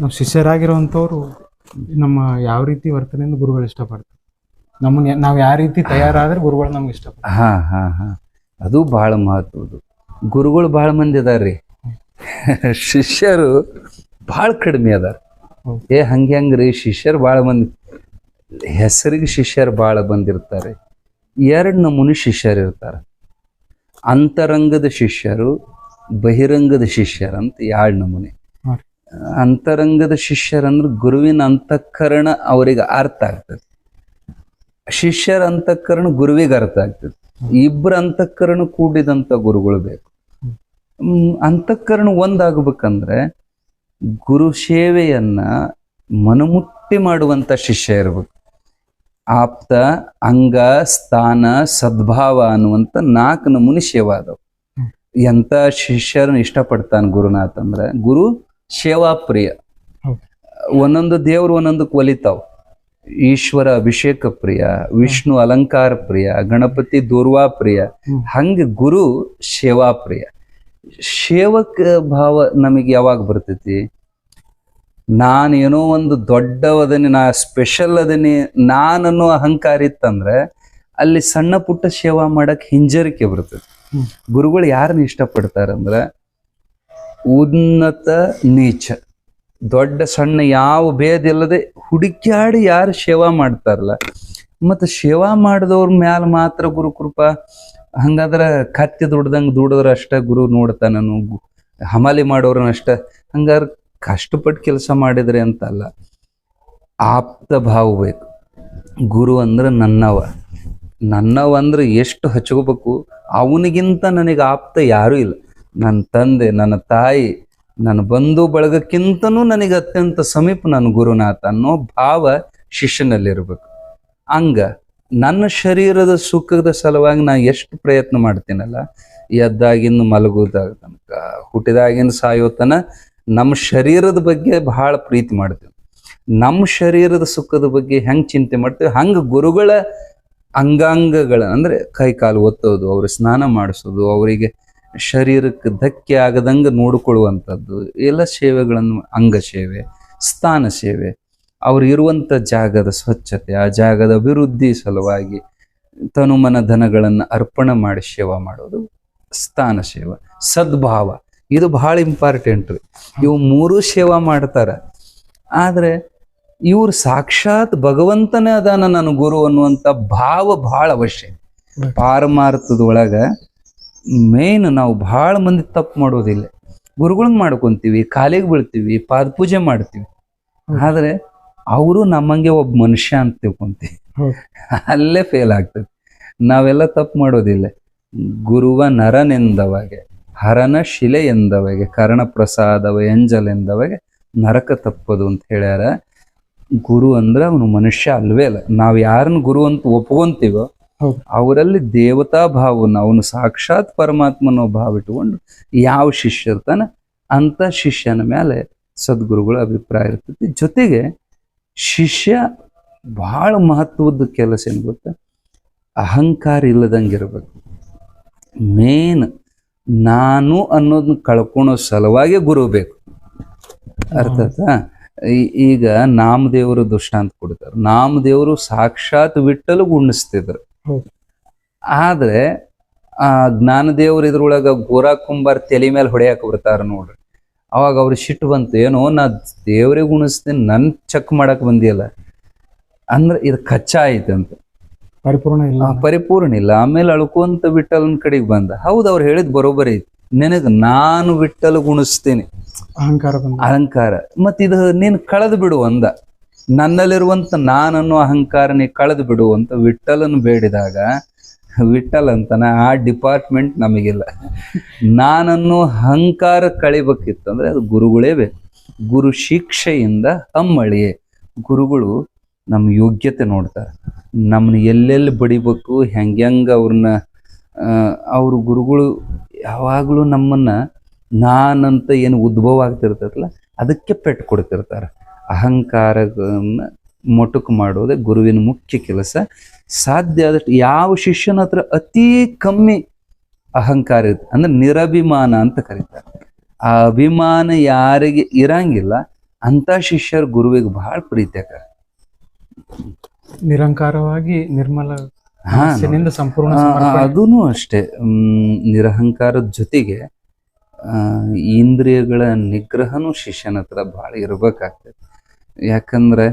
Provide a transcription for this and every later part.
ನಾವು ಶಿಷ್ಯರಾಗಿರುವಂಥವ್ರು ನಮ್ಮ ಯಾವ ರೀತಿ ವರ್ತನೆಯಿಂದ ಗುರುಗಳು ಇಷ್ಟಪಡ್ತಾರೆ. ನಮ್ಮನ್ನ ನಾವು ಯಾವ ರೀತಿ ತಯಾರಾದ್ರೆ ಗುರುಗಳು ನಮ್ಗೆ ಇಷ್ಟ ಹಾ ಹಾ ಹಾ. ಅದು ಬಹಳ ಮಹತ್ವದ್ದು. ಗುರುಗಳು ಬಹಳ ಮಂದಿ ಅದಾರ್ರಿ. ಶಿಷ್ಯರು ಬಹಳ ಕಡಿಮೆ ಅದಾರ. ಏ ಹಂಗೆ ಹಂಗ್ರಿ ಶಿಷ್ಯರು ಬಹಳ ಮಂದಿ. ಹೆಸರಿಗೆ ಶಿಷ್ಯರು ಬಹಳ ಬಂದಿರ್ತಾರೆ. ಎರಡು ನಮೂನಿ ಶಿಷ್ಯರು ಇರ್ತಾರೆ. ಅಂತರಂಗದ ಶಿಷ್ಯರು ಬಹಿರಂಗದ ಶಿಷ್ಯರು ಅಂತ ಎರಡು ನಮೂನಿ. ಅಂತರಂಗದ ಶಿಷ್ಯರಂದ್ರೆ ಗುರುವಿನ ಅಂತಃಕರಣ ಅವರಿಗೆ ಅರ್ಥ ಆಗ್ತದೆ. ಶಿಷ್ಯರ ಅಂತಃಕರಣ ಗುರುವಿಗೆ ಅರ್ಥ ಆಗ್ತದೆ. ಇಬ್ಬರ ಅಂತಃಕರಣ ಕೂಡಿದಂತ ಗುರುಗಳು ಬೇಕು. ಅಂತಃಕರಣ ಒಂದಾಗಬೇಕಂದ್ರೆ ಗುರು ಸೇವೆಯನ್ನ ಮನಮುಟ್ಟಿ ಮಾಡುವಂತ ಶಿಷ್ಯ ಇರಬೇಕು. ಆಪ್ತ, ಅಂಗ, ಸ್ಥಾನ, ಸದ್ಭಾವ ಅನ್ನುವಂತ ನಾಲ್ಕು ನಮೂನಿ ಸೇವಾ ಅದಾವ. ಎಂತ ಶಿಷ್ಯರನ್ನ ಇಷ್ಟಪಡ್ತಾನೆ ಗುರುನಾಥ್ ಅಂದ್ರೆ ಗುರು ಸೇವಾ ಪ್ರಿಯ. ಒಂದೊಂದು ದೇವ್ರು ಒಂದೊಂದಕ್ಕೆ ಒಲಿತಾವ್ ಈಶ್ವರ ಅಭಿಷೇಕ ಪ್ರಿಯ ವಿಷ್ಣು ಅಲಂಕಾರ ಪ್ರಿಯ ಗಣಪತಿ ದೂರ್ವಾ ಪ್ರಿಯ ಹಂಗ ಗುರು ಸೇವಾ ಪ್ರಿಯ. ಸೇವಕ ಭಾವ ನಮಗೆ ಯಾವಾಗ ಬರ್ತೈತಿ? ನಾನು ಏನೋ ಒಂದು ದೊಡ್ಡವದನಿ ನಾ ಸ್ಪೆಷಲ್ ಅದನಿ ನಾನನ್ನೋ ಅಹಂಕಾರ ಇತ್ತಂದ್ರೆ ಅಲ್ಲಿ ಸಣ್ಣ ಪುಟ್ಟ ಸೇವಾ ಮಾಡಕ್ ಹಿಂಜರಿಕೆ ಬರ್ತದೆ ಹ್ಮ್. ಗುರುಗಳು ಯಾರನ್ನ ಇಷ್ಟಪಡ್ತಾರಂದ್ರೆ ಉನ್ನತ ನೀಚ. ದೊಡ್ಡ ಸಣ್ಣ ಯಾವ ಭೇದ ಇಲ್ಲದೆ ಹುಡುಕ್ಯಾಡಿ ಯಾರು ಸೇವಾ ಮಾಡ್ತಾರಲ್ಲ? ಮತ್ತು ಸೇವಾ ಮಾಡಿದವ್ರ ಮ್ಯಾಲ ಮಾತ್ರ ಗುರು ಕೃಪಾ. ಹಂಗಾದ್ರ ಕತ್ತಿ ದುಡ್ದಂಗೆ ದುಡಿದ್ರ ಅಷ್ಟೇ ಗುರು ನೋಡ್ತಾನನು ಹಮಾಲಿ ಮಾಡೋರನ್ನ ಅಷ್ಟ. ಹಂಗಾರೆ ಕಷ್ಟಪಟ್ಟು ಕೆಲಸ ಮಾಡಿದ್ರೆ ಅಂತಲ್ಲ, ಆಪ್ತ ಭಾವ ಬೇಕು. ಗುರು ಅಂದ್ರೆ ನನ್ನವ. ನನ್ನವ ಅಂದ್ರೆ ಎಷ್ಟು ಹಚ್ಕೋಬೇಕು? ಅವನಿಗಿಂತ ನನಗೆ ಆಪ್ತ ಯಾರೂ ಇಲ್ಲ. ನನ್ನ ತಂದೆ, ನನ್ನ ತಾಯಿ, ನನ್ನ ಬಂಧು ಬಳಗಕ್ಕಿಂತನೂ ನನಗೆ ಅತ್ಯಂತ ಸಮೀಪ ನನ್ನ ಗುರುನಾಥ ಅನ್ನೋ ಭಾವ ಶಿಷ್ಯನಲ್ಲಿರ್ಬೇಕು. ಹಂಗ ನನ್ನ ಶರೀರದ ಸುಖದ ಸಲುವಾಗಿ ನಾ ಎಷ್ಟು ಪ್ರಯತ್ನ ಮಾಡ್ತೀನಲ್ಲ, ಎದ್ದಾಗಿಂದ ಮಲಗೋದಾಗ ತನಕ, ಹುಟ್ಟಿದಾಗಿಂದ ಸಾಯೋತನ ನಮ್ಮ ಶರೀರದ ಬಗ್ಗೆ ಬಹಳ ಪ್ರೀತಿ ಮಾಡ್ತೀವಿ. ನಮ್ಮ ಶರೀರದ ಸುಖದ ಬಗ್ಗೆ ಹೆಂಗೆ ಚಿಂತೆ ಮಾಡ್ತೀವಿ, ಹಂಗೆ ಗುರುಗಳ ಅಂಗಾಂಗಗಳ ಅಂದ್ರೆ ಕೈ ಕಾಲು ಒತ್ತೋದು ಅವ್ರಿಗೆ ಸ್ನಾನ ಮಾಡಿಸೋದು, ಅವರಿಗೆ ಶರೀರಕ್ಕೆ ಧಕ್ಕೆ ಆಗದಂಗೆ ನೋಡಿಕೊಳ್ಳುವಂಥದ್ದು, ಎಲ್ಲ ಸೇವೆಗಳನ್ನು ಅಂಗ ಸೇವೆ, ಸ್ಥಾನ ಸೇವೆ. ಅವರು ಇರುವಂಥ ಜಾಗದ ಸ್ವಚ್ಛತೆ, ಆ ಜಾಗದ ಅಭಿವೃದ್ಧಿ ಸಲುವಾಗಿ ತನುಮನ ಧನಗಳನ್ನು ಅರ್ಪಣೆ ಮಾಡಿ ಸೇವಾ ಮಾಡೋದು ಸ್ಥಾನ ಸೇವಾ, ಸದ್ಭಾವ. ಇದು ಬಹಳ ಇಂಪಾರ್ಟೆಂಟ್ ರೀ ಇವು ಮೂರು ಸೇವಾ ಮಾಡ್ತಾರ. ಆದರೆ ಇವ್ರು ಸಾಕ್ಷಾತ್ ಭಗವಂತನೇ ಅದಾನ ನನ್ನ ಗುರು ಅನ್ನುವಂಥ ಭಾವ ಬಹಳ ಅವಶ್ಯ. ಪಾರಮಾರ್ಥದೊಳಗ ಮೇನ್ ನಾವು ಬಹಳ ಮಂದಿ ತಪ್ಪು ಮಾಡೋದಿಲ್ಲ. ಗುರುಗಳನ್ನ ಮಾಡ್ಕೊಂತೀವಿ ಕಾಲಿಗೆ ಬೀಳ್ತೀವಿ ಪಾದ ಪೂಜೆ ಮಾಡ್ತೀವಿ. ಆದ್ರೆ ಅವರು ನಮ್ಮಂಗೆ ಒಬ್ಬ ಮನುಷ್ಯ ಅಂತ ತಿಳ್ಕೊಂತೀವಿ. ಅಲ್ಲೇ ಫೇಲ್ ಆಗ್ತದೆ. ನಾವೆಲ್ಲ ತಪ್ಪು ಮಾಡೋದಿಲ್ಲ. ಗುರುವ ನರನೆಂದವಗೆ ಹರನ ಶಿಲೆ ಎಂದವಗೆ ಕರ್ಣ ಪ್ರಸಾದವ ಎಂದವಾಗೆ ನರಕ ತಪ್ಪದು ಅಂತ ಹೇಳ್ಯಾರ. ಗುರು ಅಂದ್ರೆ ಅವನು ಮನುಷ್ಯ ಅಲ್ವೇ ಅಲ್ಲ. ನಾವು ಯಾರನ್ನ ಗುರು ಅಂತ ಒಪ್ಕೊಂತೀವೋ. ಅವರಲ್ಲಿ ದೇವತಾ ಭಾವವನ್ನು ಅವನು ಸಾಕ್ಷಾತ್ ಪರಮಾತ್ಮನೋ ಭಾವ ಇಟ್ಕೊಂಡು ಯಾವ ಶಿಷ್ಯ ಇರ್ತಾನೆ ಅಂತ ಶಿಷ್ಯನ ಮೇಲೆ ಸದ್ಗುರುಗಳ ಅಭಿಪ್ರಾಯ ಇರ್ತೈತಿ. ಜೊತೆಗೆ ಶಿಷ್ಯ ಬಹಳ ಮಹತ್ವದ ಕೆಲಸ ಏನು ಗೊತ್ತಾ? ಅಹಂಕಾರ ಇಲ್ಲದಂಗಿರ್ಬೇಕು ಇರಬೇಕು. ಮೇನ್ ನಾನು ಅನ್ನೋದನ್ನ ಕಳ್ಕೊಳೋ ಸಲುವಾಗಿ ಗುರು ಬೇಕು. ಅರ್ಥ ಈ- ಈಗ ನಾಮದೇವರು ದೃಷ್ಟಾಂತ ಕೊಡ್ತಾರೆ. ನಾಮದೇವರು ಸಾಕ್ಷಾತ್ ವಿಟ್ಟಲು ಗುಣಿಸ್ತಿದ್ರು. ಆದ್ರೆ ಆ ಜ್ಞಾನದೇವ್ರ ಇದ್ರೊಳಗ ಗೋರಾ ಕುಂಬಾರ್ ತಲೆ ಮೇಲೆ ಹೊಡೆಯಕ್ ಬರ್ತಾರ ನೋಡ್ರಿ. ಅವಾಗ ಅವ್ರ ಸಿಟ್ಟು ಬಂತು ಏನೋ ನಾ ದೇವ್ರಿಗೆ ಉಣಿಸ್ತೀನಿ ನನ್ ಚೆಕ್ ಮಾಡಕ್ ಬಂದಿಲ್ಲ ಅಂದ್ರೆ ಇದು ಕಚ್ಚಾ ಐತೆ ಅಂತ ಪರಿಪೂರ್ಣ ಇಲ್ಲ. ಪರಿಪೂರ್ಣ ಇಲ್ಲ. ಆಮೇಲೆ ಅಳ್ಕೊಂತ ಬಿಟ್ಟಲ್ ಕಡೆಗೆ ಬಂದ. ಹೌದು ಅವ್ರು ಹೇಳಿದ್ ಬರೋಬ್ಬರಿ ಐತಿ. ನಿನಗ ನಾನು ಬಿಟ್ಟಲ್ ಗುಣಿಸ್ತೀನಿ ಅಹಂಕಾರ ಅಹಂಕಾರ. ಮತ್ ಇದು ನೀನ್ ಕಳೆದ್ ಬಿಡು ಅಂದ. ನನ್ನಲ್ಲಿರುವಂತ ನಾನನ್ನು ಅಹಂಕಾರನೇ ಕಳೆದು ಬಿಡು ಅಂತ ವಿಠಲನ್ನು ಬೇಡಿದಾಗ ವಿಠಲ್ ಅಂತಾನೆ ಆ ಡಿಪಾರ್ಟ್ಮೆಂಟ್ ನಮಗಿಲ್ಲ. ನಾನನ್ನು ಅಹಂಕಾರ ಕಳಿಬೇಕಿತ್ತಂದ್ರೆ ಅದು ಗುರುಗಳೇ ಬೇಕು. ಗುರು ಶಿಕ್ಷೆಯಿಂದ ಹಮ್ಮಳಿಯೇ ಗುರುಗಳು ನಮ್ಮ ಯೋಗ್ಯತೆ ನೋಡ್ತಾರೆ. ನಮ್ಮನ್ನ ಎಲ್ಲೆಲ್ಲಿ ಬಡಿಬೇಕು, ಹೆಂಗೆ ಅವ್ರನ್ನ ಅವ್ರ ಗುರುಗಳು ಯಾವಾಗಲೂ ನಮ್ಮನ್ನ ನಾನಂತ ಏನು ಉದ್ಭವ ಆಗ್ತಿರ್ತೈತಲ್ಲ, ಅದಕ್ಕೆ ಪೆಟ್ಟು ಕೊಡ್ತಿರ್ತಾರೆ. ಅಹಂಕಾರಗಳನ್ನ ಮೊಟಕು ಮಾಡೋದೇ ಗುರುವಿನ ಮುಖ್ಯ ಕೆಲಸ. ಸಾಧ್ಯ ಆದಷ್ಟು ಯಾವ ಶಿಷ್ಯನ ಹತ್ರ ಅತಿ ಕಮ್ಮಿ ಅಹಂಕಾರ ಇರುತ್ತೆ ಅಂದ್ರೆ ನಿರಭಿಮಾನ ಅಂತ ಕರೀತಾರೆ. ಆ ಅಭಿಮಾನ ಯಾರಿಗೆ ಇರಂಗಿಲ್ಲ ಅಂತ ಶಿಷ್ಯರು ಗುರುವಿಗೆ ಬಹಳ ಪ್ರೀತಿ ಆಕಾರ ನಿರಂಕಾರವಾಗಿ ನಿರ್ಮಲ ಹಾ ಸಂಪೂರ್ಣ ಅದೂ ಅಷ್ಟೇ. ನಿರಹಂಕಾರದ ಜೊತೆಗೆ ಆ, ಇಂದ್ರಿಯಗಳ ನಿಗ್ರಹನೂ ಶಿಷ್ಯನ ಹತ್ರ ಬಹಳ ಇರ್ಬೇಕಾಗ್ತದೆ. ಯಾಕಂದ್ರೆ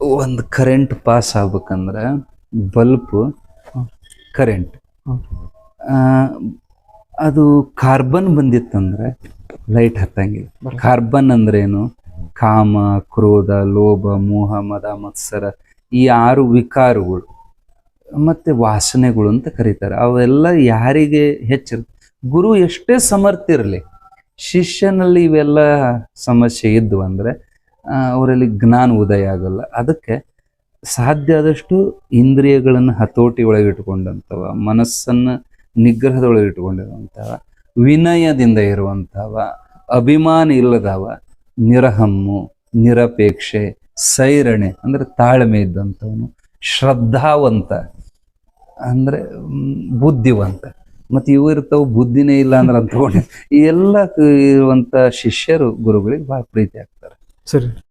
ಒಂದು ಕರೆಂಟ್ ಪಾಸ್ ಆಗ್ಬೇಕಂದ್ರೆ ಬಲ್ಪ್. ಕರೆಂಟ್. ಅದು ಕಾರ್ಬನ್ ಬಂದಿತ್ತಂದ್ರೆ ಲೈಟ್ ಹತ್ತಂಗಿಲ್ಲ. ಕಾರ್ಬನ್ ಅಂದ್ರೇನು ಕಾಮ ಕ್ರೋಧ ಲೋಭ ಮೋಹ ಮದ ಮತ್ಸರ ಈ ಆರು ವಿಕಾರಗಳು ಮತ್ತೆ ವಾಸನೆಗಳು ಅಂತ ಕರೀತಾರೆ ಅವೆಲ್ಲ ಯಾರಿಗೆ ಹೆಚ್ಚಿರ ಗುರು ಎಷ್ಟೇ ಸಮರ್ಥ ಇರಲಿ ಶಿಷ್ಯನಲ್ಲಿ ಇವೆಲ್ಲ ಸಮಸ್ಯೆ ಇದ್ವು ಅಂದರೆ ಅವರಲ್ಲಿ ಜ್ಞಾನ ಉದಯ ಆಗಲ್ಲ. ಅದಕ್ಕೆ ಸಾಧ್ಯ ಆದಷ್ಟು ಇಂದ್ರಿಯಗಳನ್ನು ಹತೋಟಿ ಒಳಗೆ ಇಟ್ಕೊಂಡಂಥವ ಮನಸ್ಸನ್ನು ನಿಗ್ರಹದೊಳಗೆ ಇಟ್ಕೊಂಡಿರುವಂಥವ ವಿನಯದಿಂದ ಇರುವಂಥವ ಅಭಿಮಾನ ಇಲ್ಲದವ, ನಿರಹಮ್ಮು, ನಿರಪೇಕ್ಷೆ, ಸೈರಣೆ ಅಂದ್ರೆ ತಾಳ್ಮೆ ಇದ್ದಂಥವನು ಶ್ರದ್ಧಾವಂತ ಅಂದರೆ ಬುದ್ಧಿವಂತ. ಮತ್ತೆ ಇವು ಇರ್ತಾವ, ಬುದ್ಧಿನೇ ಇಲ್ಲ ಅಂದ್ರೆ ಅಂತ ಎಲ್ಲ ಇರುವಂತ ಶಿಷ್ಯರು ಗುರುಗಳಿಗೆ ಬಹಳ ಪ್ರೀತಿ ಆಗ್ತಾರೆ. ಸರಿ.